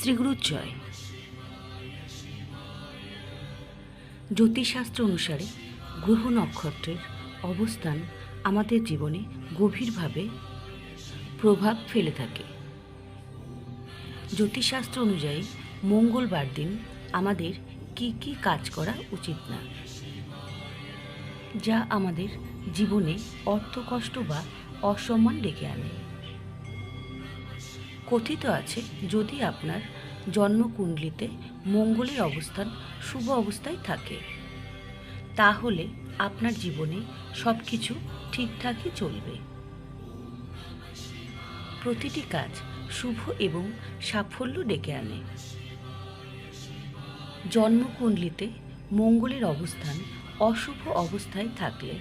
শ্রীগুরুর জয় জ্যোতিষশাস্ত্র অনুসারে গ্রহ নক্ষত্রের অবস্থান আমাদের জীবনে গভীরভাবে প্রভাব ফেলে থাকে। জ্যোতিষশাস্ত্র অনুযায়ী মঙ্গলবার দিন আমাদের কি কি কাজ করা উচিত না? যা আমাদের জীবনে অর্থকষ্ট বা অসম্মান ডেকে আনে। কথিত আছে, যদি আপনার জন্মকুণ্ডলিতে মঙ্গলের অবস্থান শুভ অবস্থায় থাকে, তাহলে আপনার জীবনে সব কিছু ঠিকঠাকই চলবে। প্রতিটি কাজ শুভ এবং সাফল্য ডেকে আনে। জন্মকুণ্ডলিতে মঙ্গলের অবস্থান অশুভ অবস্থায় থাকলে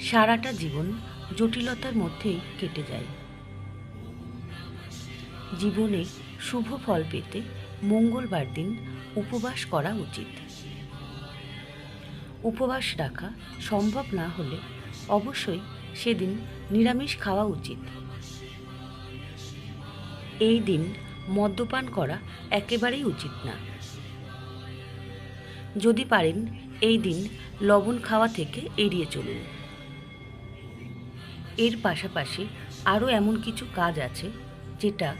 সারাটা জীবন জটিলতার মধ্যেই কেটে যায়। জীবনে শুভ ফল পেতে মঙ্গলবার দিন উপবাস করা উচিত। উপবাস রাখা সম্ভব না হলে অবশ্যই সেদিন নিরামিষ খাওয়া উচিত। এই দিন মদ্যপান করা একেবারেই উচিত না। যদি পারেন এই দিন লবণ খাওয়া থেকে এড়িয়ে চলুন। এর পাশাপাশি আরও এমন কিছু কাজ আছে যেটা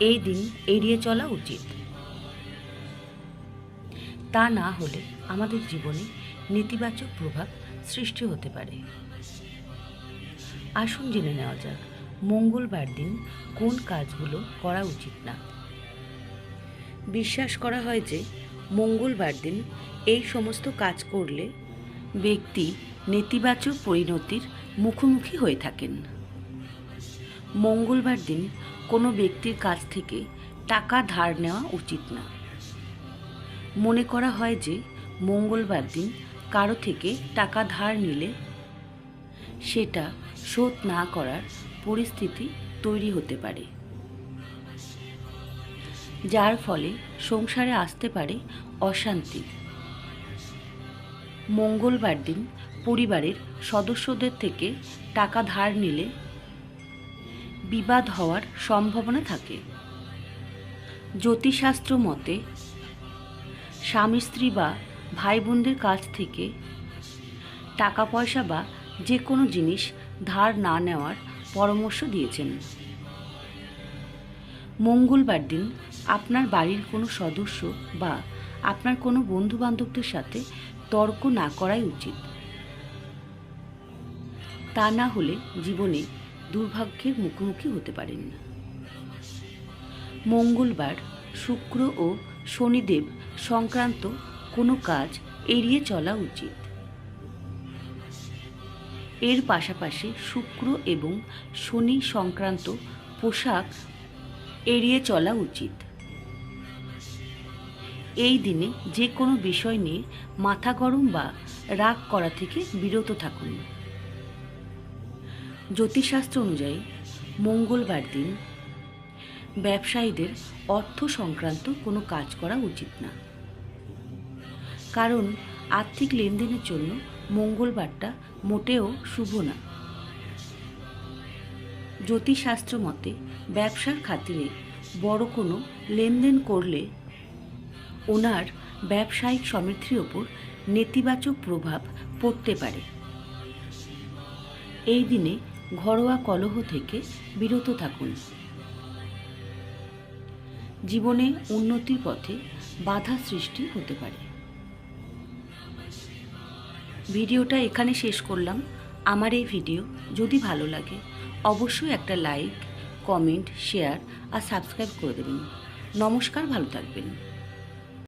এই দিন এড়িয়ে চলা উচিত। তা না হলে আমাদের জীবনে নেতিবাচক প্রভাব সৃষ্টি হতে পারে। আসুন জেনে নেওয়া যাক, মঙ্গলবার দিন কোন কাজগুলো করা উচিত না? বিশ্বাস করা হয় যে মঙ্গলবার দিন এই সমস্ত কাজ করলে ব্যক্তি নেতিবাচক পরিণতির মুখোমুখি হয়ে থাকেন। মঙ্গলবার দিন কোনো ব্যক্তির কাছ থেকে টাকা ধার নেওয়া উচিত না। মনে করা হয় যে মঙ্গলবার দিন কারও থেকে টাকা ধার নিলে সেটা শোধ না করার পরিস্থিতি তৈরি হতে পারে। যার ফলে সংসারে আসতে পারে অশান্তি। মঙ্গলবার দিন পরিবারের সদস্যদের থেকে টাকা ধার নিলে বিবাদ হওয়ার সম্ভাবনা থাকে। জ্যোতিষশাস্ত্র মতে, স্বামী স্ত্রী বা ভাই বোনদের কাছ থেকে টাকা পয়সা বা যে কোনো জিনিস ধার না নেওয়ার পরামর্শ দিয়েছেন। মঙ্গলবার দিন আপনার বাড়ির কোনো সদস্য বা আপনার কোনো বন্ধু বান্ধবদের সাথে তর্ক না করাই উচিত। তা না হলে জীবনে দুর্ভাগ্যের মুখোমুখি হতে পারেন না। মঙ্গলবার শুক্র ও শনিদেব সংক্রান্ত কোনো কাজ এড়িয়ে চলা উচিত। এর পাশাপাশি শুক্র এবং শনি সংক্রান্ত পোশাক এড়িয়ে চলা উচিত। এই দিনে যে কোনো বিষয় নিয়ে মাথা গরম বা রাগ করা থেকে বিরত থাকুন। জ্যোতিষশাস্ত্র অনুযায়ী মঙ্গলবার দিন ব্যবসায়ীদের অর্থ সংক্রান্ত কোনো কাজ করা উচিত না। কারণ আর্থিক লেনদেনের জন্য মঙ্গলবারটা মোটেও শুভ না। জ্যোতিষশাস্ত্র মতে ব্যবসার খাতিরে বড় কোনো লেনদেন করলে ওনার ব্যবসায়িক সমৃদ্ধির ওপর নেতিবাচক প্রভাব পড়তে পারে। এই দিনে ঘরোয়া কলহ থেকে বিরত থাকুন। জীবনে উন্নতির পথে বাধা সৃষ্টি হতে পারে। ভিডিওটা এখানে শেষ করলাম। আমার এই ভিডিও যদি ভালো লাগে, অবশ্যই একটা লাইক, কমেন্ট, শেয়ার আর সাবস্ক্রাইব করে দেবেন। নমস্কার, ভালো থাকবেন।